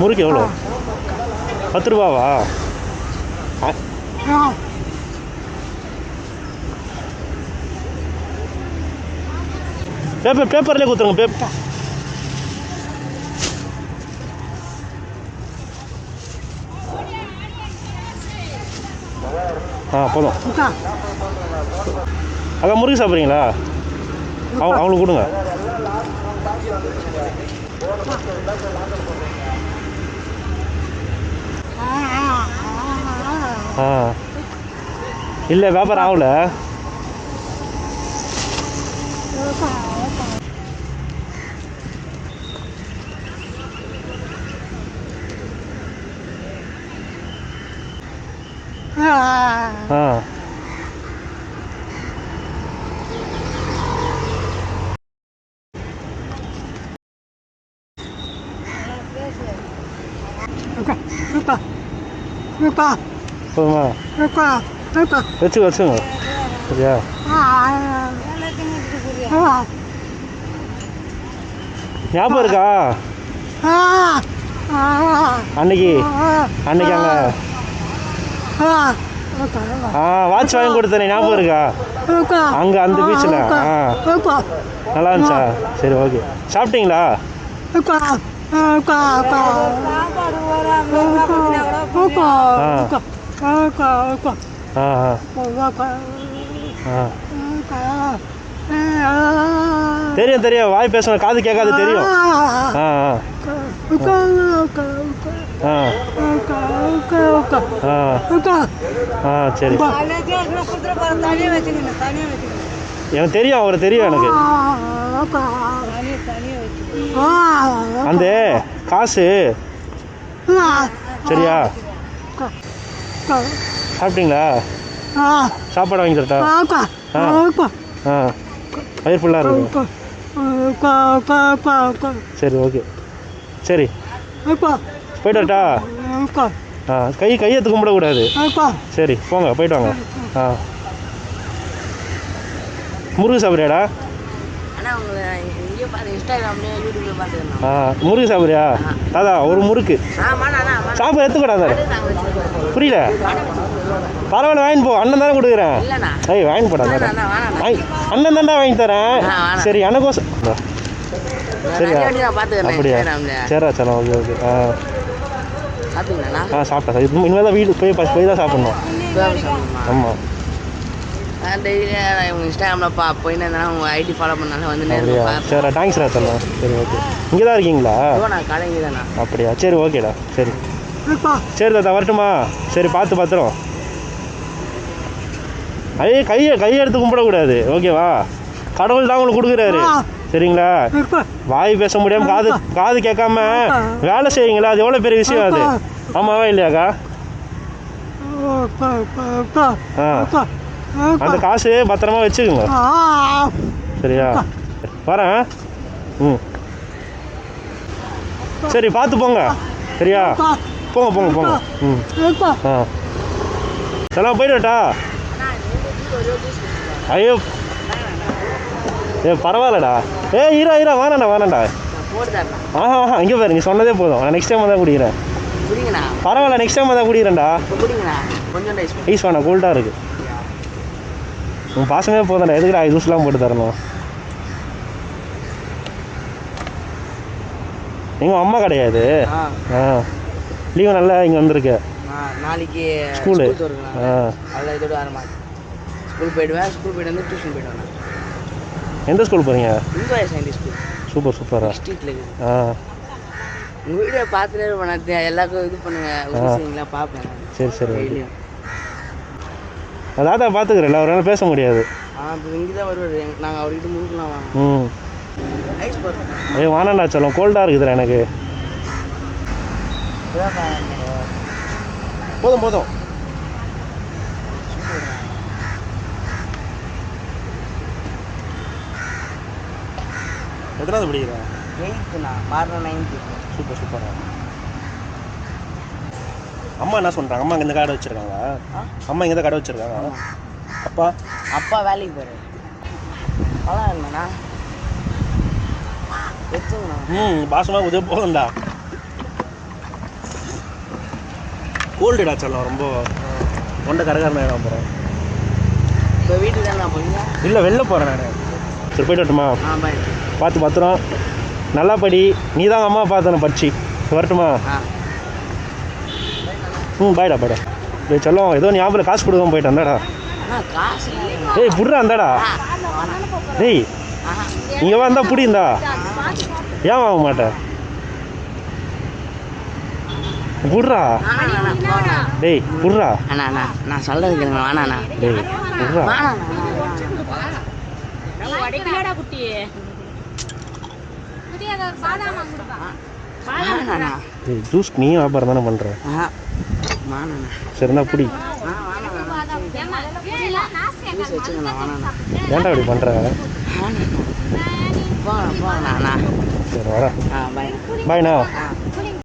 முறுக்கு எவ்வளோ பத்து ரூபாவா? பேப்பர் பேப்பர்லேயே கொடுத்துருங்க பேப்பர் ஆ போதும். அக்கா முறுக்கு சாப்பிட்றீங்களா? அவங்க அவங்களுக்கு கொடுங்க. ஆ இல்லை வியாபாரம் ஆகல ஆ போதுமா வச்சு வச்சுங்க சரியா ஞாபகம் இருக்கா அன்னைக்கு அன்னைக்கு அங்கே ஆ வாட்ச் வாங்கி கொடுத்தேனே ஞாபகம் இருக்கா அங்கே அந்த பீச்சில் ஆ நல்லா இருந்துச்சா சரி ஓகே சாப்பிட்டீங்களா ஆ தெரியும் தெரியும் வாய் பேசணும் காது கேட்காது தெரியும் ஆ ஆ ஆ ஆ ஆ சரி எனக்கு தெரியும் அவர் தெரியும் எனக்கு அந்த காசு சரியா சாப்பிட்டீங்களா? சாப்பாடு வாங்கி தரட்டா? ஆ வயிறு ஃபுல்லாக இருக்கு சரி ஓகே சரி. போயிட்டு வரட்டா? ஆ கை கையெத்து கும்பிடக்கூடாது. சரி போங்க போயிட்டு வாங்க. ஆ. முருகு சாப்பிட்றியாடா? முருகு சாப்பிட்றியா? தாதா ஒரு முறுக்கு. சாப்பிட எடுத்துக்கூடாது புரியல? பரவாயில்ல வாங்கிட்டு போ. அண்ணன் தானே கொடுக்குறேன். ஏய் வாங்கி போடா. வாங்கி அண்ணன் தான்டா வாங்கி தரேன். சரி எனக்கும். சரியா அப்படியா? சரிடா சரி ஓகே ஓகே. ஆ. சாப்பிட்டீங்களாண்ணா? ஆ சாப்பிட்டேன். இனிமேல் தான் வீடு போய் போய் தான் சாப்பிட்ணும். ஆமாம் நான் டெய்லி உங்க இன்ஸ்டாகிராமில் பா ஐடி ஃபாலோ பண்ணாலும் வந்து அப்படியா? சரிடா தேங்க்ஸ்டா தரலாம் சரி ஓகே இங்கே தான் இருக்கீங்களா நான் கடைங்க தானே அப்படியா? சரி ஓகேடா சரி. சரி தாத்தா வரட்டுமா? சரி பார்த்து பத்திரம். ஐயே கையை கையை எடுத்து கும்பிடக்கூடாது. ஓகேவா கடவுள் தான் உங்களுக்கு கொடுக்குறாரு. சரிங்களா? வாய் பேச முடியாம காது காது கேட்காம வேலை செய்வீங்களா அது எவ்வளோ பெரிய விஷயம் அது? ஆமாவா இல்லையாக்கா? ஆ. அந்த காசு பத்திரமா வச்சுக்கோங்க. சரியா? வரேன். ம். சரி பார்த்து போங்க. சரியா? போங்க போங்க போங்க. ம். ஆ. செல்லாம் போயிடட்டா? ஐயோ. ஏ பரவாயில்லடா. ஏ ஈரா ஈரா வேணாண்டா வேணாண்டா ஆஹா ஆஹா இங்கே பாரு நீ சொன்னதே போதும். நான் நெக்ஸ்ட் டைம் தான் குடிக்கிறேன். பரவாயில்ல நெக்ஸ்ட் டைம் தான் குடிக்கிறேன்டா. ஐஸ் வேணாம் கோல்டாக இருக்கு. உன் பாசமே போதும்டா. எதுக்குடா ஜூஸ்லாம் போட்டு தரணும்? எங்கள் அம்மா கிடையாது ஆ. லீவு நல்லா இங்கே வந்திருக்கு. நான் நாளைக்கு ஸ்கூலு. ஆ. அதில் இதோட மாட்டேன். ஸ்கூல் போயிடுவேன். ஸ்கூல் போயிட்டு வந்து டியூஷன் போயிடுவேன் நான் எந்த ஸ்கூல் போகிறீங்க இந்துவாய சைன்டி ஸ்கூல் சூப்பர் சூப்பரா. ஸ்ட்ரீட்டில் இருக்குது ஆ. வீடியோ பார்த்துட்டே இருப்பேன் நான் எல்லாருக்கும் இது பண்ணுங்க விஷயங்களாம் பார்ப்பேன் நான். சரி சரி. தாத்தா பார்த்துக்கிறேன் அவரால் பேச முடியாது. இங்கே தான் வருவார். நாங்கள் அவர்கிட்ட முறுக்கலாம் வாங்க ம். ஏய் வானண்டா சொல்லும் கோல்டாக இருக்குதுடா எனக்கு. போதும் போதும். எத்தனாவது படிக்கிறேன் எயித்துண்ணா பாருங்க நைன்த்து சூப்பர் சூப்பரா அம்மா என்ன சொல்கிறாங்க அம்மா இங்கே இந்த கடை வச்சுருக்காங்க. அம்மா இங்கே கடை வச்சுருக்காங்க. அப்பா? அப்பா வேலைக்கு போகிறார் பழம் என்னண்ணா ம் பாசமாக உதவி போதும்டா. கோல்டுடா செல்லம் ரொம்ப. ஒன்றை கரகரன நான் போகிறேன் இப்போ வீட்டுக்கு தானே போறீங்க? இல்லை வெளில போகிறேன் நான். சரி போயிட்டு வரட்டுமா? பார்த்து பத்திரம். நல்லா படி. நீ தான் அம்மா பார்த்தன படிச்சு. வரட்டுமா? ம் பாய்டா பாய்டா டேய் செல்லம் ஏதோ ஞாபகம் காசு கொடுக்காம போயிட்டு இல்லைங்க டேய் புட்றா அந்தாடா டேய் இங்கே வந்தா புடிந்தா ஏன் வாங்க மாட்டேன் புட்றா டேய் புட்றா அண்ணா அண்ணா நான் சொல்றது கேளுங்க வேணாண்ணா டேய் புட்றா உடைக்கலடா குட்டி ஒரு பாதாம் ஜூஸ் நீ வியாபாரம் தானே பண்ணுற ஆ வேணாண்ணா. சரி இருந்தா புடி ஏன்டா இப்படி பண்ணுற சரி பாய் பாய்ண்ணா